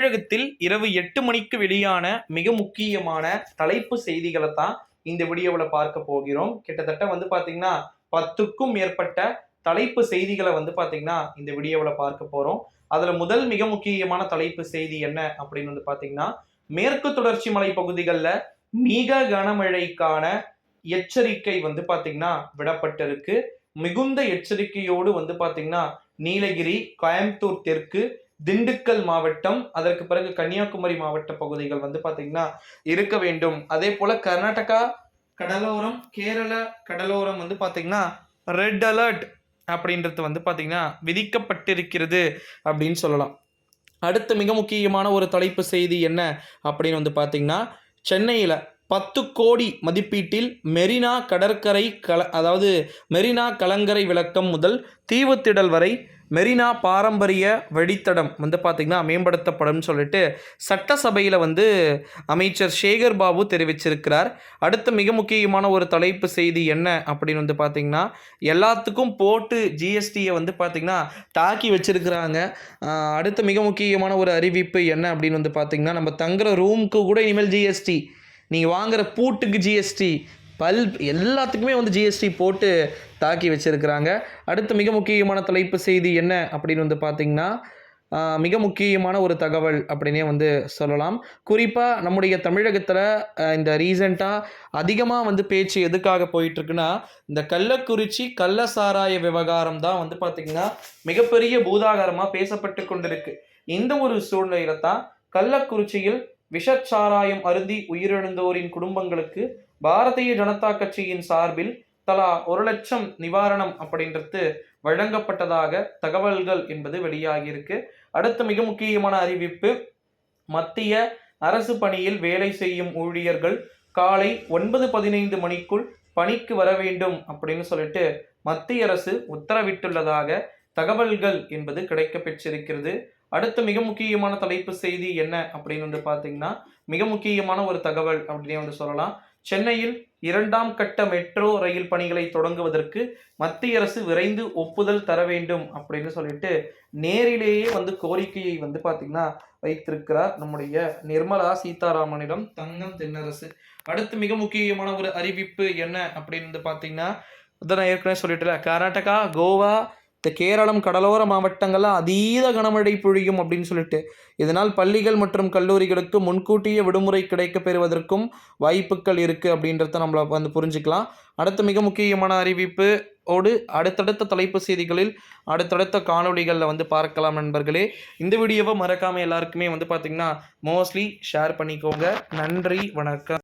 தமிழகத்தில் இரவு எட்டு மணிக்கு வெளியான மிக முக்கியமான தலைப்பு செய்திகளை தான் இந்த வீடியோவில் பார்க்க போகிறோம். கிட்டத்தட்ட வந்து பார்த்தீங்கன்னா பத்துக்கும் மேற்பட்ட தலைப்பு செய்திகளை வந்து பார்த்தீங்கன்னா இந்த வீடியோவில் பார்க்க போகிறோம் அதில் முதல் மிக முக்கியமான தலைப்பு செய்தி என்ன அப்படின்னு வந்து பார்த்தீங்கன்னா மேற்கு தொடர்ச்சி மலை பகுதிகளில் மிக கனமழைக்கான எச்சரிக்கை வந்து பார்த்தீங்கன்னா விடப்பட்டிருக்கு. மிகுந்த எச்சரிக்கையோடு வந்து பார்த்தீங்கன்னா நீலகிரி கோயம்புத்தூர் தெற்கு திண்டுக்கல் மாவட்டம் அதற்கு பிறகு கன்னியாகுமரி மாவட்ட பகுதிகள் வந்து பார்த்தீங்கன்னா இருக்க வேண்டும். அதே போல கர்நாடகா கடலோரம் கேரள கடலோரம் வந்து பார்த்தீங்கன்னா ரெட் அலர்ட் அப்படின்றது வந்து பார்த்தீங்கன்னா விதிக்கப்பட்டிருக்கிறது அப்படின்னு சொல்லலாம். அடுத்து மிக முக்கியமான ஒரு தலைப்பு செய்தி என்ன அப்படின்னு வந்து பார்த்தீங்கன்னா சென்னையில் பத்து கோடி மதிப்பீட்டில் மெரினா கடற்கரை கல அதாவது மெரினா கலங்கரை விளக்கம் முதல் தீவுத்திடல் வரை மெரினா பாரம்பரிய வழித்தடம் வந்து பார்த்திங்கன்னா மேம்படுத்தப்படும் சொல்லிட்டு சட்டசபையில் வந்து அமைச்சர் சேகர் பாபு தெரிவிச்சிருக்கிறார். அடுத்த மிக முக்கியமான ஒரு தலைப்பு செய்தி என்ன அப்படின்னு வந்து பார்த்திங்கன்னா எல்லாத்துக்கும் போட்டு ஜிஎஸ்டியை வந்து பார்த்திங்கன்னா தாக்கி வச்சிருக்கிறாங்க. அடுத்த மிக முக்கியமான ஒரு அறிவிப்பு என்ன அப்படின்னு வந்து பார்த்திங்கன்னா நம்ம தங்குற ரூமுக்கு கூட இனிமேல் ஜிஎஸ்டி நீங்கள் வாங்குகிற பூட்டுக்கு ஜிஎஸ்டி பல் எல்லாத்துக்குமே வந்து ஜிஎஸ்டி போட்டு தாக்கி வச்சுருக்கிறாங்க. அடுத்து மிக முக்கியமான தலைப்பு செய்தி என்ன அப்படின்னு வந்து பார்த்திங்கன்னா மிக முக்கியமான ஒரு தகவல் அப்படின்னே வந்து சொல்லலாம். குறிப்பாக நம்முடைய தமிழகத்தில் இந்த ரீசண்டாக அதிகமாக வந்து பேச்சு எதுக்காக போயிட்டுருக்குன்னா இந்த கள்ளக்குறிச்சி கள்ள சாராய விவகாரம் தான் வந்து பார்த்திங்கன்னா மிகப்பெரிய பூதாகாரமாக பேசப்பட்டு கொண்டிருக்கு. இந்த ஒரு சூழ்நிலையில தான் கள்ளக்குறிச்சியில் விஷச்சாராயம் அருந்தி உயிரிழந்தோரின் குடும்பங்களுக்கு பாரதிய ஜனதா கட்சியின் சார்பில் தலா ஒரு லட்சம் நிவாரணம் அப்படின்றது வழங்கப்பட்டதாக தகவல்கள் என்பது வெளியாகியிருக்கு. அடுத்த மிக முக்கியமான அறிவிப்பு மத்திய அரசு பணியில் வேலை செய்யும் ஊழியர்கள் காலை ஒன்பது பதினைந்து மணிக்குள் பணிக்கு வர வேண்டும் அப்படின்னு சொல்லிட்டு மத்திய அரசு உத்தரவிட்டுள்ளதாக தகவல்கள் என்பது கிடைக்க பெற்றிருக்கிறது அடுத்த மிக முக்கியமான தலைப்பு செய்தி என்ன அப்படின்னு வந்து பார்த்தீங்கன்னா மிக முக்கியமான ஒரு தகவல் அப்படின்னு வந்து சொல்லலாம். சென்னையில் இரண்டாம் கட்ட மெட்ரோ ரயில் பணிகளை தொடங்குவதற்கு மத்திய அரசு விரைந்து ஒப்புதல் தர வேண்டும் அப்படின்னு சொல்லிட்டு நேரிலேயே வந்து கோரிக்கையை வந்து பார்த்தீங்கன்னா வைத்திருக்கிறார் நம்முடைய நிர்மலா சீதாராமனிடம் தங்கம் தென்னரசு. அடுத்து மிக முக்கியமான ஒரு அறிவிப்பு என்ன அப்படின்னு வந்து பார்த்தீங்கன்னா அதான் நான் ஏற்கனவே சொல்லிட்டுல கர்நாடகா கோவா இந்த கேரளம் கடலோர மாவட்டங்களில் அதீத கனமழை பொழியும் அப்படின்னு சொல்லிட்டு இதனால் பள்ளிகள் மற்றும் கல்லூரிகளுக்கு முன்கூட்டிய விடுமுறை கிடைக்க பெறுவதற்கும் வாய்ப்புகள் இருக்குது அப்படின்றத நம்மளை வந்து புரிஞ்சுக்கலாம். அடுத்த மிக முக்கியமான அறிவிப்பு ஓடு அடுத்தடுத்த தலைப்பு செய்திகளில் அடுத்தடுத்த காணொலிகளில் வந்து பார்க்கலாம் நண்பர்களே. இந்த வீடியோவை மறக்காமல் எல்லாருக்குமே வந்து பார்த்திங்கன்னா மோஸ்ட்லி ஷேர் பண்ணிக்கோங்க. நன்றி வணக்கம்.